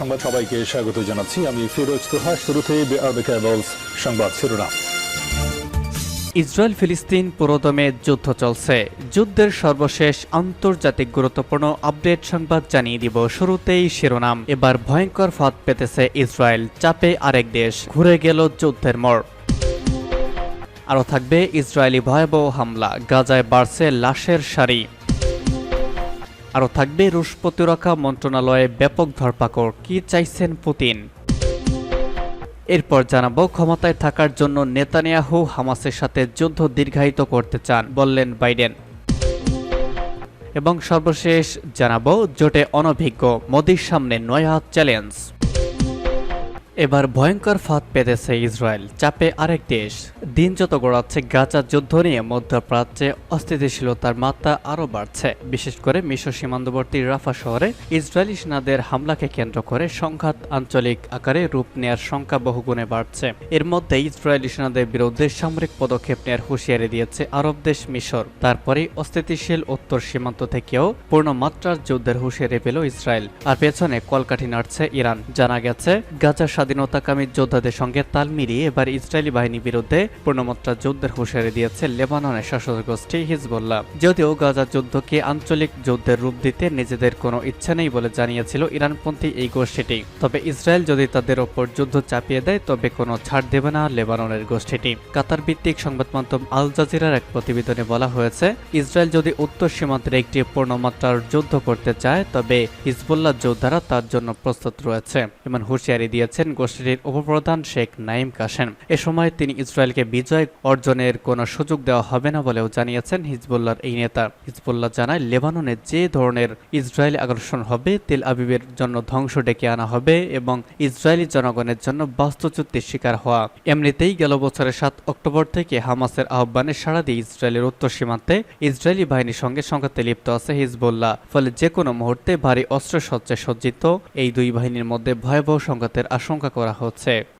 সংবাদ সবাইকে স্বাগত জানাচ্ছি। আমি ফিরোজ তোহা শুরুতে সংবাদ শিরোনাম। ইসরায়েল ফিলিস্তিন পুরোদমে যুদ্ধ চলছে। যুদ্ধের সর্বশেষ আন্তর্জাতিক গুরুত্বপূর্ণ আপডেট সংবাদ জানিয়ে দিব শুরুতেই শিরোনাম। এবার ভয়ঙ্কর ফাঁদ পেতেছে ইসরায়েল, চাপে আরেক দেশ, ঘুরে গেল যুদ্ধের মোড়। আরও থাকবে ইসরায়েলি ভয়াবহ হামলা, গাজায় বাড়ছে লাশের সারি। আরও থাকবে রুশ প্রতিরক্ষা মন্ত্রণালয়ে ব্যাপক ধরপাকড়। কি চাইছেন পুতিন? এরপর জানাব, ক্ষমতায় থাকার জন্য নেতানিয়াহু হামাসের সাথে যুদ্ধ দীর্ঘায়িত করতে চান, বললেন বাইডেন। এবং সর্বশেষ জানাব, জোটে অনভিজ্ঞ, মোদির সামনে নয় চ্যালেঞ্জ। এবার ভয়ঙ্কর ফাঁদ পেতেছে ইসরায়েল। চাপে আরেক দেশ। দিন যত গড়াচ্ছে, গাজা যুদ্ধ নিয়ে মধ্যপ্রাচ্যে অস্থিতিশীলতার মাত্রা আরও বাড়ছে। বিশেষ করে মিশর সীমান্তবর্তী রাফা শহরে ইসরায়েলি সেনাদের হামলাকে কেন্দ্র করে সংঘাত আঞ্চলিক আকারে রূপ নেয়ার সংখ্যা বহুগুণে বাড়ছে। এর মধ্যে ইসরায়েলি সেনাদের বিরুদ্ধে সামরিক পদক্ষেপ নেয়ার হুঁশিয়ারি দিয়েছে আরব দেশ মিশর। তারপরেই অস্থিতিশীল উত্তর সীমান্ত থেকেও পূর্ণমাত্রার যুদ্ধের হুঁশিয়ারি পেল ইসরায়েল। আর পেছনে কলকাঠি নাড়ছে ইরান। জানা গেছে, গাজা স্বাধীনতাকামী যোদ্ধাদের সঙ্গে তাল মিলিয়ে এবার ইসরায়েলি বাহিনীর বিরুদ্ধে পূর্ণমাত্রা যুদ্ধের হুঁশিয়ারি দিয়েছে লেবাননের শাসক গোষ্ঠী হিজবুল্লাহ। যদিও গাজা যুদ্ধকে আঞ্চলিক যুদ্ধের রূপ দিতে নিজেদের কোনো ইচ্ছা নেই বলে জানিয়েছিল ইরানপন্থী এই গোষ্ঠীটি। তবে ইসরায়েল যদি তাদের ওপর যুদ্ধ চাপিয়ে দেয়, তবে কোনো ছাড় দেবে না লেবাননের গোষ্ঠীটি। কাতার ভিত্তিক সংবাদ মাধ্যম আল জাজিরার এক প্রতিবেদনে বলা হয়েছে, ইসরায়েল যদি উত্তর সীমান্তের একটি পূর্ণমাত্রার যুদ্ধ করতে চায়, তবে হিজবুল্লাহ যোদ্ধারা তার জন্য প্রস্তুত রয়েছে, এমন হুঁশিয়ারি দিয়েছেন গোষ্ঠীটির উপপ্রধান শেখ নাইম কাসেম এ সময় তিনি ইসরায়েলকে বিজয় অর্জনের কোনো সুযোগ দেওয়া হবে না বলেও জানিয়েছেন হিজবুল্লাহর এই নেতা। হিজবুল্লাহ জানায়, লেবাননে যে ধরনের ইসরায়েলি আকর্ষণ হবে, তেল আবিবের জন্য ধ্বংস ডেকে আনা হবে এবং ইসরায়েলি জনগণের জন্য বাস্তুচ্যুতির শিকার হওয়া। এমনিতেই গেল বছরের সাত অক্টোবর থেকে হামাসের আহ্বানে সাড়া দিয়ে ইসরায়েলের উত্তর সীমান্তে ইসরায়েলি বাহিনীর সঙ্গে সংঘাতে লিপ্ত আছে হিজবুল্লাহ। ফলে যে কোনো মুহূর্তে ভারী অস্ত্রসজ্জায় সজ্জিত এই দুই বাহিনীর মধ্যে ভয়াবহ সংঘাতের আশঙ্কা করা হচ্ছে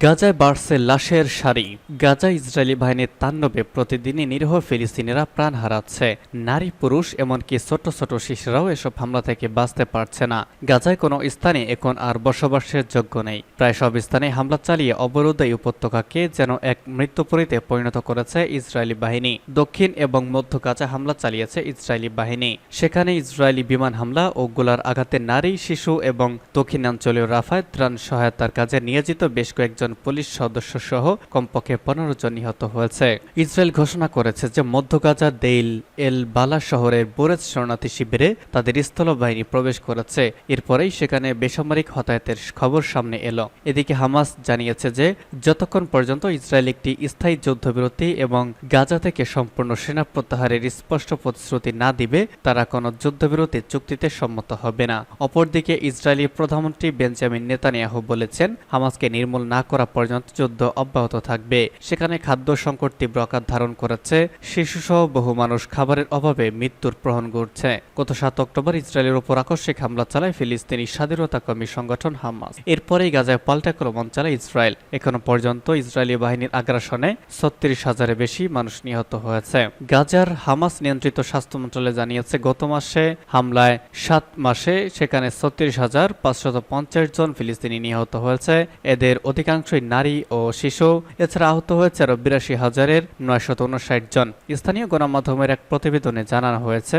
গাজায় বাড়ছে লাশের সারি। গাজা ইসরায়েলি বাহিনীর তাণ্ডবে প্রতিদিনই নিরীহ ফিলিস্তিনিরা প্রাণ হারাচ্ছে। নারী, পুরুষ, এমনকি ছোট ছোট শিশুরাও এসব হামলা থেকে বাঁচতে পারছে না। গাজায় কোনো স্থানে এখন আর বসবাসের যোগ্য নেই। প্রায় সব স্থানে হামলা চালিয়ে অবরোধ এই উপত্যকাকে যেন এক মৃত্যুপুরীতে পরিণত করেছে ইসরায়েলি বাহিনী। দক্ষিণ এবং মধ্য গাজা হামলা চালিয়েছে ইসরায়েলি বাহিনী। সেখানে ইসরায়েলি বিমান হামলা ও গোলার আঘাতে নারী, শিশু এবং দক্ষিণাঞ্চলীয় রাফায় ত্রাণ সহায়তার কাজে নিয়োজিত বেশ কয়েকজন পুলিশ সদস্য সহ কমপক্ষে পনেরো জন নিহত হয়েছে। ইসরায়েল ঘোষণা করেছে যে মধ্য গাজা দেইল এল বালা শহরের বোরেজ শরণার্থী শিবিরে তাদের স্থলবাহিনী প্রবেশ করেছে। এরপরেই সেখানে বেসামরিক হতাহতের খবর সামনে এলো। এদিকে হামাস জানিয়েছে যে যতক্ষণ পর্যন্ত ইসরায়েল একটি স্থায়ী যুদ্ধবিরতি এবং গাজা থেকে সম্পূর্ণ সেনা প্রত্যাহারের স্পষ্ট প্রতিশ্রুতি না দিবে, তারা কোনো যুদ্ধবিরতি চুক্তিতে সম্মত হবে না। অপরদিকে ইসরায়েলি প্রধানমন্ত্রী বেঞ্জামিন নেতানিয়াহু বলেছেন, হামাসকে নির্মূল না করা পর্যন্ত যুদ্ধ অব্যাহত থাকবে। সেখানে খাদ্য সংকট তীব্র আকার ধারণ করেছে। শিশুসহ বহু মানুষ খাবারের অভাবে মৃত্যুর প্রহণ ঘটছে। গত সাত অক্টোবর ইসরায়েলের উপর আকস্মিক হামলা চালায় ফিলিস্তিনি স্বাধীনতা কর্মী সংগঠন হামাস। এরপরেই গাজায় পাল্টা আক্রমণ চালায় ইসরায়েল। এখনও পর্যন্ত ইসরায়েলি বাহিনীর আগ্রাসনে ছত্রিশ হাজারের বেশি মানুষ নিহত হয়েছে। গাজার হামাস নিয়ন্ত্রিত স্বাস্থ্য মন্ত্রণালয় জানিয়েছে, গত মাসে হামলায় সাত মাসে সেখানে ছত্রিশ হাজার পাঁচশত পঞ্চাশ জন ফিলিস্তিনি নিহত হয়েছে। এদের অধিকাংশই নারী ও শিশু। এছাড়া আহত হয়েছে আরও বিরাশি হাজারের নয়শত জন। স্থানীয় গণমাধ্যমের এক প্রতিবেদনে জানানো হয়েছে।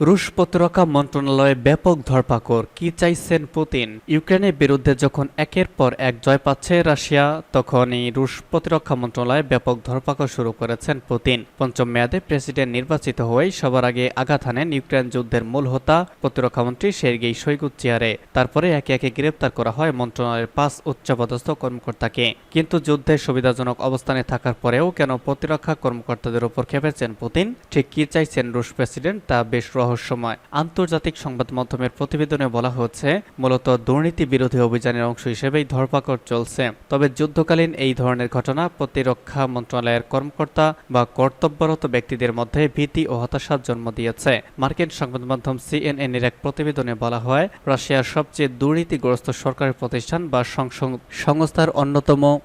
রুশ প্রতিরক্ষা মন্ত্রণালয়ে ব্যাপক ধরপাকড়। কি চাইছেন পুতিন? ইউক্রেনের বিরুদ্ধে যখন একের পর এক জয় পাচ্ছে রাশিয়া, তখনই রুশ প্রতিরক্ষা মন্ত্রণালয়ে ব্যাপক ধরপাকড় শুরু করেছেন পুতিন। পঞ্চম মেয়াদে প্রেসিডেন্ট নির্বাচিত হয়েই সবার আগে আঘাত হানেন ইউক্রেন যুদ্ধের মূল হোতা প্রতিরক্ষামন্ত্রী সের্গেই শৈগুত চেয়ারে তারপরে একে একে গ্রেপ্তার করা হয় মন্ত্রণালয়ের পাঁচ উচ্চপদস্থ কর্মকর্তাকে। কিন্তু যুদ্ধে সুবিধাজনক অবস্থানে থাকার পরেও কেন প্রতিরক্ষা কর্মকর্তাদের উপর খেপেছেন পুতিন? ঠিক কি চাইছেন রুশ প্রেসিডেন্ট? তা বেশ রহস্যময় আন্তর্জাতিক সংবাদ মাধ্যমের প্রতিবেদনে বলা হচ্ছে, মূলত দুর্নীতি বিরোধী অভিযানের অংশ হিসেবেই ধরপাকড় চলছে। তবে যুদ্ধকালীন এই ধরনের ঘটনা প্রতিরক্ষা মন্ত্রণালয়ের কর্মকর্তা বা কর্তব্যরত ব্যক্তিদের মধ্যে ভীতি ও হতাশার জন্ম দিয়েছে। মার্কিন সংবাদ মাধ্যম সিএনএন এর এক প্রতিবেদনে বলা হয়, রাশিয়ার সবচেয়ে দুর্নীতিগ্রস্ত সরকারি প্রতিষ্ঠান বা সংসং- সংস্থার অন্যতম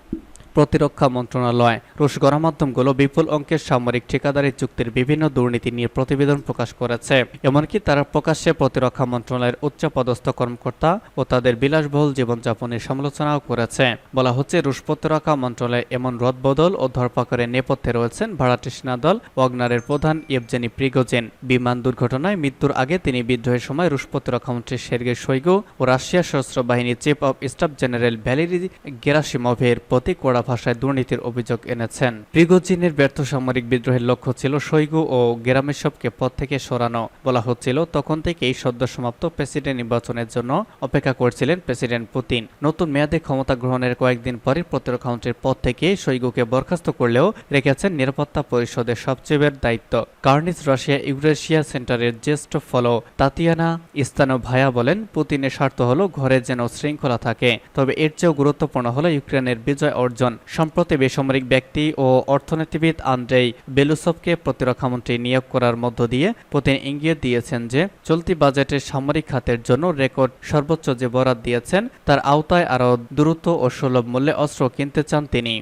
প্রতিরক্ষা মন্ত্রণালয়। রুশ গণমাধ্যমগুলো বিপুল অঙ্কের সামরিক ঠিকাদারি চুক্তির বিভিন্ন দুর্নীতি নিয়ে প্রতিবেদন প্রকাশ করেছে। এমনকি তারা প্রকাশ্যে প্রতিরক্ষা মন্ত্রণালয়ের উচ্চপদস্থ কর্মকর্তা ও তাদের বিলাসবহুল জীবনযাপনের সমালোচনাও করেছে। বলা হচ্ছে, রুশ প্রতিরক্ষা মন্ত্রণালয় এমন রদবদল ও ধরপাকড়ের নেপথ্যে রয়েছেন ভাড়াটে সেনাদল ওয়াগনারের প্রধান ইয়েভজেনি প্রিগোজেন। বিমান দুর্ঘটনায় মৃত্যুর আগে তিনি বিদ্রোহের সময় রুশ প্রতিরক্ষামন্ত্রী সের্গে শৈগু ও রাশিয়া সশস্ত্র বাহিনীর chief of staff general Valery গেরাসিমভের প্রতি কড়া ভাষায় দুর্নীতির অভিযোগ এনেছেন। প্রিগোজিনের ব্যর্থ সামরিক বিদ্রোহের লক্ষ্য ছিল শৈগু ও গেরামেশভকে পদ থেকে সরানো। বলা হচ্ছিল, তখন থেকেই সদ্য সমাপ্ত প্রেসিডেন্ট নির্বাচনের জন্য অপেক্ষা করছিলেন প্রেসিডেন্ট পুতিন। নতুন মেয়াদে ক্ষমতা গ্রহণের কয়েকদিন পরই প্রতিরক্ষামন্ত্রীর পদ থেকে শৈগুকে বরখাস্ত করলেও রেখেছেন নিরাপত্তা পরিষদের সবচেয়ে দায়িত্ব। কার্নিস রাশিয়া ইউরেশিয়া সেন্টারের জ্যেষ্ঠ ফলো তাতিয়ানা ইস্তানো ভায়া বলেন, পুতিনের স্বার্থ হলো ঘরে যেন শৃঙ্খলা থাকে। তবে এর চেয়েও গুরুত্বপূর্ণ হলো ইউক্রেনের বিজয় অর্জন সম্প্রতি বেসামরিক ব্যক্তি ও অর্থনীতিবিদ আন্দ্রেই বেলুসভকে প্রতিরক্ষামন্ত্রী নিয়োগ করার মধ্য দিয়ে পুতিন ইঙ্গিত দিয়েছেন যে, চলতি বাজেটে সামরিক খাতের জন্য রেকর্ড সর্বোচ্চ যে বরাদ দিয়েছেন, তার আওতায় আরও দ্রুত ও সুলভ মূল্যে অস্ত্র কিনতে চান তিনি।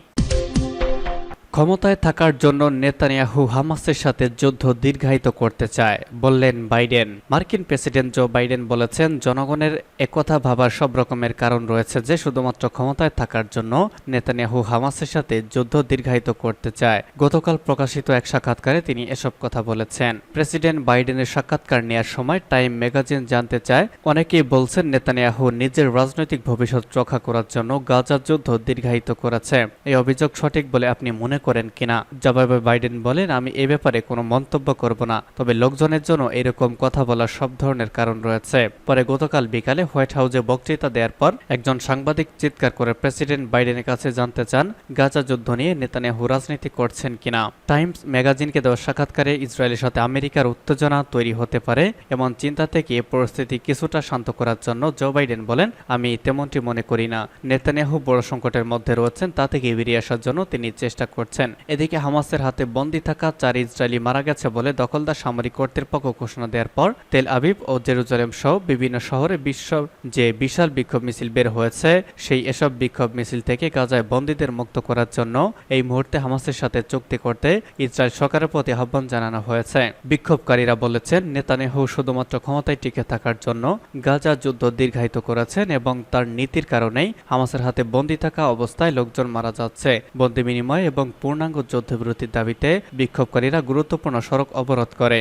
ক্ষমতায় থাকার জন্য নেতানিয়াহু হামাসের সাথে যুদ্ধ দীর্ঘায়িত করতে চায়, বললেন বাইডেন। মার্কিন প্রেসিডেন্ট জো বাইডেন বলেছেন, জনগণের একথা ভাবার সব রকমের কারণ রয়েছে যে শুধুমাত্র ক্ষমতায় থাকার জন্য নেতানিয়াহু হামাসের সাথে যুদ্ধ দীর্ঘায়িত করতে চায়। গতকাল প্রকাশিত এক সাক্ষাৎকারে তিনি এসব কথা বলেছেন। প্রেসিডেন্ট বাইডেনের সাক্ষাৎকার নেওয়ার সময় টাইম ম্যাগাজিন জানতে চায়, অনেকেই বলছেন নেতানিয়াহু নিজের রাজনৈতিক ভবিষ্যৎ রক্ষা করার জন্য গাজা যুদ্ধ দীর্ঘায়িত করেছে। এই অভিযোগ সঠিক বলে আপনি মনে করেন কিনা? জবাবে বাইডেন বলেন, আমি এ ব্যাপারে কোনো মন্তব্য করব না, তবে লোকজনের জন্য এরকম কথা বলার সব ধরনের কারণ রয়েছে। পরে গতকাল বিকালে হোয়াইট হাউসে বক্তৃতা দেওয়ার পর একজন সাংবাদিক চিৎকার করে প্রেসিডেন্ট বাইডেনের কাছে জানতে চান, গাজা যুদ্ধ নিয়ে নেতানিয়াহু রাজনীতি করছেন কিনা? টাইমস ম্যাগাজিনকে দেওয়া সাক্ষাৎকারে ইসরায়েলের সাথে আমেরিকার উত্তেজনা তৈরি হতে পারে, এমন চিন্তা থেকে এ পরিস্থিতি কিছুটা শান্ত করার জন্য জো বাইডেন বলেন, আমি তেমনটি মনে করি না। নেতানিয়াহু বড় সংকটের মধ্যে রয়েছেন, তা থেকে বেরিয়ে আসার জন্য তিনি চেষ্টা করছেন। এদিকে হামাসের হাতে বন্দী থাকা চার ইসরায়েলি মারা গেছে বলে দখলদার সামরিক কর্তৃপক্ষ ঘোষণা দেওয়ার পর তেল আবিব ও জেরুজালেম সহ বিভিন্ন শহরে বিশ্ব যে বিশাল বিক্ষোভ মিছিল বের হয়েছে, সেই এসব বিক্ষোভ মিছিল থেকে গাজায় বন্দীদের মুক্ত করার জন্য এই মুহূর্তে হামাসের সাথে চুক্তি করতে ইসরায়েল সরকারের প্রতি আহ্বান জানানো হয়েছে। বিক্ষোভকারীরা বলেছেন, নেতানিয়াহু শুধুমাত্র ক্ষমতায় টিকে থাকার জন্য গাজা যুদ্ধ দীর্ঘায়িত করেছেন এবং তার নীতির কারণেই হামাসের হাতে বন্দী থাকা অবস্থায় লোকজন মারা যাচ্ছে। বন্দি বিনিময় এবং পূর্ণাঙ্গ যুদ্ধবিরতির দাবিতে বিক্ষোভকারীরা গুরুত্বপূর্ণ সড়ক অবরোধ করে।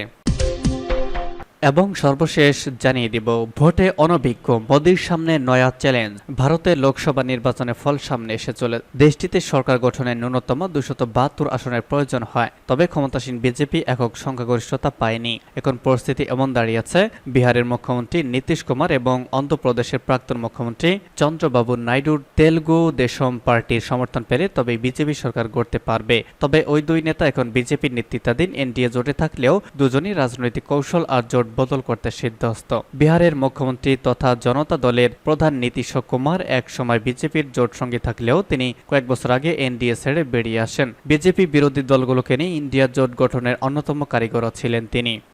এবং সর্বশেষ জানিয়ে দিব, ভোটে অনভিজ্ঞ মোদীর সামনে নয়া চ্যালেঞ্জ। ভারতের লোকসভা নির্বাচনের ফল সামনে এসে চলে। দেশটিতে সরকার গঠনের ন্যূনতম দুশত বাহাত্তর আসনের প্রয়োজন হয়। তবে ক্ষমতাসীন বিজেপি একক সংখ্যাগরিষ্ঠতা পায়নি। এখন পরিস্থিতি এমন দাঁড়িয়েছে, বিহারের মুখ্যমন্ত্রী নীতিশ কুমার এবং অন্ধ্রপ্রদেশের প্রাক্তন মুখ্যমন্ত্রী চন্দ্রবাবু নাইডুর তেলগু দেশম পার্টির সমর্থন পেলে তবে বিজেপি সরকার গড়তে পারবে। তবে ওই দুই নেতা এখন বিজেপির নেতৃত্বাধীন এনডিএ জোটে থাকলেও দুজনই রাজনৈতিক কৌশল আর জোট বদল করতে সিদ্ধস্ত বিহারের মুখ্যমন্ত্রী তথা জনতা দলের প্রধান নীতিশ কুমার এক সময় বিজেপির জোট সঙ্গে থাকলেও তিনি কয়েক বছর আগে এনডিএ ছেড়ে বেরিয়ে আসেন। বিজেপি বিরোধী দলগুলোকে নিয়ে ইন্ডিয়া জোট গঠনের অন্যতম কারিগর ছিলেন তিনি।